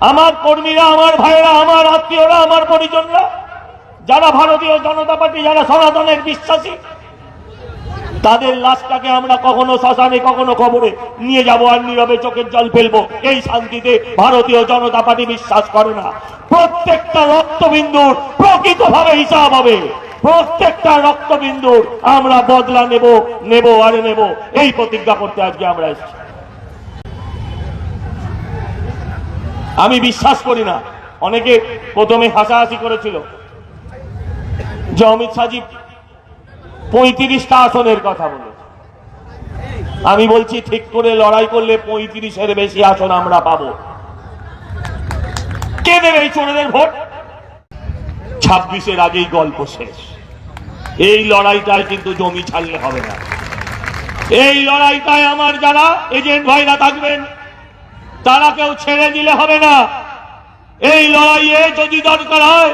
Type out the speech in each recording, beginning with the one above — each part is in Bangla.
আমার কর্মীরা, আমার ভাইয়েরা, আমার আত্মীয়রা, আমার পরিজনরা, যারা ভারতীয় জনতা পার্টি, যারা সনাতনের বিশ্বাসী, তাদের লাশটাকে আমরা কখনো শ্মশানে, কখনো খবরে নিয়ে যাব আর নীরবে চোখের জল ফেলব। এই শান্তিতে ভারতীয় জনতা পার্টি বিশ্বাস করে না। প্রত্যেকটা রক্তবিন্দুর প্রকৃতভাবে হিসাব হবে। প্রত্যেকটা রক্তবিন্দুর আমরা বদলা নেব নেব আর নেব। এই প্রতিজ্ঞা করতে আজকে আমরা এসেছি। আমি বিশ্বাস করি না। অনেকে প্রথমে হাসাহাসি করেছিল। যে অমিত শাহজি পঁয়ত্রিশটা আসনের কথা বলেছে। আমি বলছি, ঠিক করে লড়াই করলে পঁয়ত্রিশের বেশি আসন আমরা পাবো। কে দেবে এই চোরেদের ভোট? ছাব্বিশের আগেই গল্প শেষ। এই লড়াইটায় কিন্তু জমি ছাড়লে হবে না। এই লড়াইটায় আমার যারা এজেন্ট ভাইরা থাকবেন তারা কেউ ছেড়ে দিলে হবে না। এই লড়াইয়ে যদি দরকার হয়,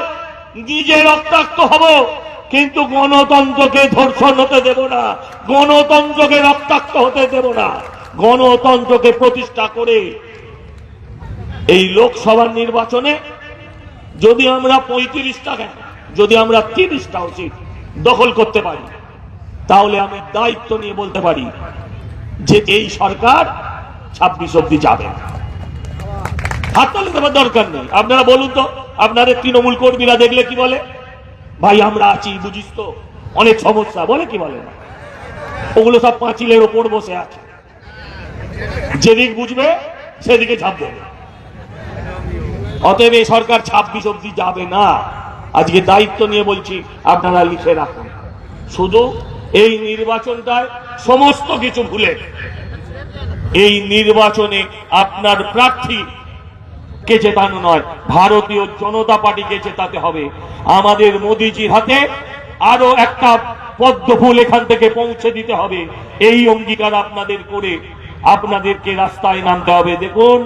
নিজে রক্তাক্ত হব, কিন্তু গণতন্ত্রকে ধর্ষণ হতে দেব না। গণতন্ত্রকে রক্তাক্ত হতে দেব না। গণতন্ত্রকে প্রতিষ্ঠা করে এই লোকসভার নির্বাচনে যদি আমরা পঁয়ত্রিশটা কেন, যদি আমরা তিরিশটা উচিত দখল করতে পারি, তাহলে আমি দায়িত্ব নিয়ে বলতে পারি যে এই সরকার ছাব্বিশ অব্দি যাবে না। হাততালি দেওয়ার দরকার নেই। আপনারা বলুন তো, আপনাদের তৃণমূল কর্মীরা দেখলে কি বলে? ভাই, আমরা আছি, বুঝিস তো। অনেক সমস্যা, বলে কি বলে? না ওগুলো সব পাঁচিলের ওপর বসে আছে। যেদিক বুঝবে, সেদিকে ঝাঁপ দেবে। অতএব এই সরকার ছাব্বিশ অব্দি যাবে না। আজকে দায়িত্ব নিয়ে বলছি, আপনারা লিখে রাখুন। শুধু এই নির্বাচনটায় সমস্ত কিছু ভুলে এই নির্বাচনে আপনার প্রার্থী কে জেতানো নয়, ভারতীয় জনতা পার্টিকে জেতাতে হবে। আমাদের মোদিজির হাতে আরও একটা পদ্ম ফুল এখান থেকে পৌঁছে দিতে হবে। এই অঙ্গীকার আপনাদের করে আপনাদেরকে রাস্তায় নামতে হবে। দেখুন